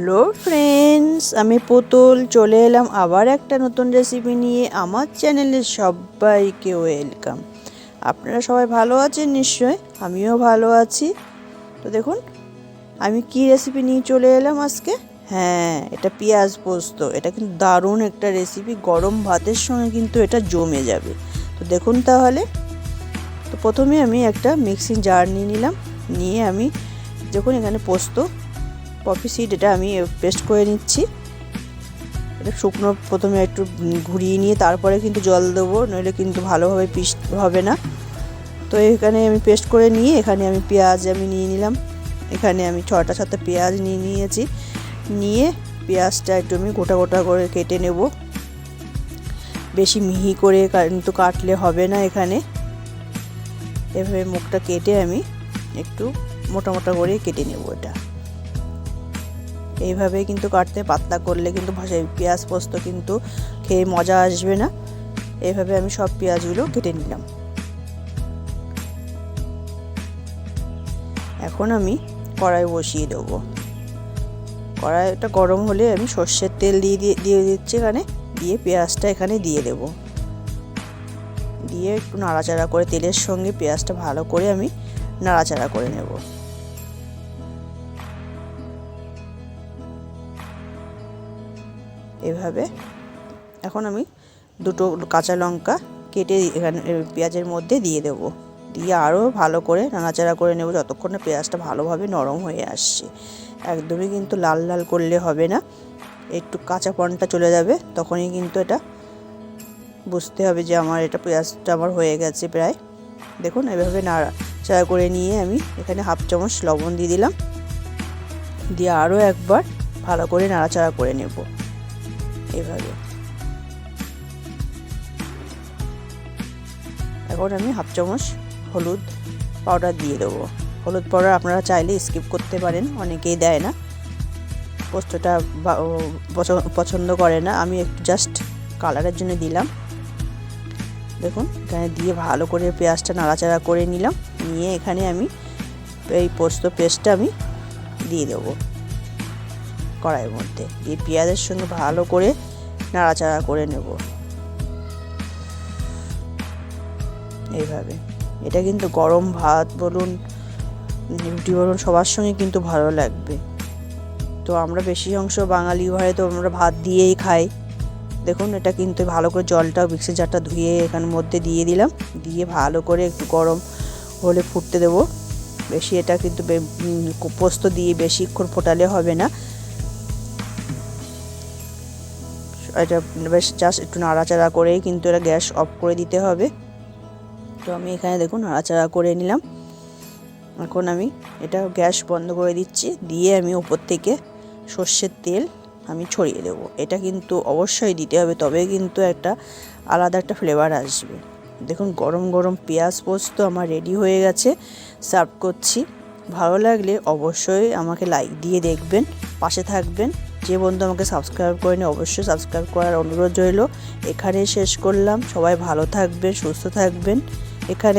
Hello friends, আমি পুতুল। চলে এলাম আবার একটা নতুন রেসিপি নিয়ে। আমার চ্যানেলে সবাইকে ওয়েলকাম আপনারা সবাই ভালো আছেন? নিশ্চয় আমিও ভালো আছি। তো দেখুন, আমি কি রেসিপি নিয়ে চলে এলাম আজকে? হ্যাঁ এটা পেঁয়াজ পোস্ত। এটা কিন্তু দারুণ একটা রেসিপি গরম ভাতের সঙ্গে কিন্তু এটা জমে যাবে। তো দেখুন তাহলে। তো প্রথমে আমি একটা মিক্সিং জার নিয়ে নিলাম। নিয়ে আমি দেখুন এখানে পোস্ত পপি সিড, এটা আমি পেস্ট করে নিচ্ছি। এটা শুকনো প্রথমে একটু ঘুরিয়ে নিয়ে তারপরে কিন্তু জল দেবো, নইলে কিন্তু ভালোভাবে পিস হবে না। তো এখানে আমি পেস্ট করে নিয়ে, এখানে আমি পেঁয়াজ আমি নিয়ে নিলাম। এখানে আমি ছটা সাতটা পেঁয়াজ নিয়ে নিয়েছি। নিয়ে পেঁয়াজটা একটু আমি গোটা গোটা করে কেটে নেব। বেশি মিহি করে কিন্তু কাটলে হবে না এখানে। এভাবে মুখটা কেটে আমি একটু মোটা মোটা করে কেটে নেব এটা। এইভাবে কিন্তু কাটতে, পাতলা করলে কিন্তু পেঁয়াজ পোস্ত কিন্তু খেয়ে মজা আসবে না। এইভাবে আমি সব পেঁয়াজগুলো কেটে নিলাম। এখন আমি কড়াই বসিয়ে দেবো। কড়াইটা গরম হলে আমি সর্ষের তেল দিয়ে দিয়ে দিয়ে দিচ্ছি এখানে। দিয়ে পেঁয়াজটা এখানে দিয়ে দেবো। দিয়ে একটু নাড়াচাড়া করে তেলের সঙ্গে পেঁয়াজটা ভালো করে আমি নাড়াচাড়া করে নেব। এভাবে। এখন আমি দুটো কাঁচা লঙ্কা কেটে এখানে পেঁয়াজের মধ্যে দিয়ে দেবো। দিয়ে আরও ভালো করে নাড়াচাড়া করে নেব যতক্ষণ না পেঁয়াজটা ভালোভাবে নরম হয়ে আসছে। একদমই কিন্তু লাল লাল করলে হবে না। একটু কাঁচা পনটা চলে যাবে, তখনই কিন্তু এটা বুঝতে হবে যে আমার এটা পেঁয়াজটা আমার হয়ে গেছে প্রায়। দেখুন, এভাবে নাড়াচাড়া করে নিয়ে আমি এখানে হাফ চামচ লবণ দিয়ে দিলাম। দিয়ে আরও একবার ভালো করে নাড়াচাড়া করে নেব। এভাবে এখন আমি হাফ চামচ হলুদ পাউডার দিয়ে দেবো। হলুদ পাউডার আপনারা চাইলে স্কিপ করতে পারেন, অনেকেই দেয় না। পোস্তটা পছন্দ করে না। আমি একটু জাস্ট কালারের জন্য দিলাম। দেখুন, এখানে দিয়ে ভালো করে পেঁয়াজটা নাড়াচাড়া করে নিলাম। নিয়ে এখানে আমি এই পোস্ত পেস্টটা আমি দিয়ে দেবো। কড়াইয়ের মধ্যে। দিয়ে পেঁয়াজের সঙ্গে ভালো করে নাড়াচাড়া করে নেব। এইভাবে। এটা কিন্তু গরম ভাত বলুন, রুটি বলুন, সবার সঙ্গে কিন্তু ভালো লাগবে। তো আমরা বেশি অংশ বাঙালি ঘরে তো আমরা ভাত দিয়েই খাই। দেখুন, এটা কিন্তু ভালো করে জলটা মিক্সি জারটা ধুয়ে এখানের মধ্যে দিয়ে দিলাম। দিয়ে ভালো করে একটু গরম হলে ফুটতে দেব। বেশি এটা কিন্তু পোস্ত দিয়ে বেশিক্ষণ ফোটালে হবে না। এটা বেশ জাস্ট একটু নাড়াচাড়া করেই কিন্তু এটা গ্যাস অফ করে দিতে হবে। তো আমি এখানে দেখুন নাড়াচাড়া করে নিলাম। এখন আমি এটা গ্যাস বন্ধ করে দিচ্ছি। দিয়ে আমি ওপর থেকে সর্ষের তেল আমি ছড়িয়ে দেবো। এটা কিন্তু অবশ্যই দিতে হবে, তবে কিন্তু একটা আলাদা একটা ফ্লেভার আসবে। দেখুন গরম গরম পেঁয়াজ পোস্ত আমার রেডি হয়ে গেছে। সার্ভ করছি। ভালো লাগলে অবশ্যই আমাকে লাইক দিয়ে দেখবেন, পাশে থাকবেন। যে বন্ধু আমাকে সাবস্ক্রাইব করেনি, অবশ্যই সাবস্ক্রাইব করার অনুরোধ রইল। এখানেই শেষ করলাম। সবাই ভালো থাকবেন, সুস্থ থাকবেন। এখানে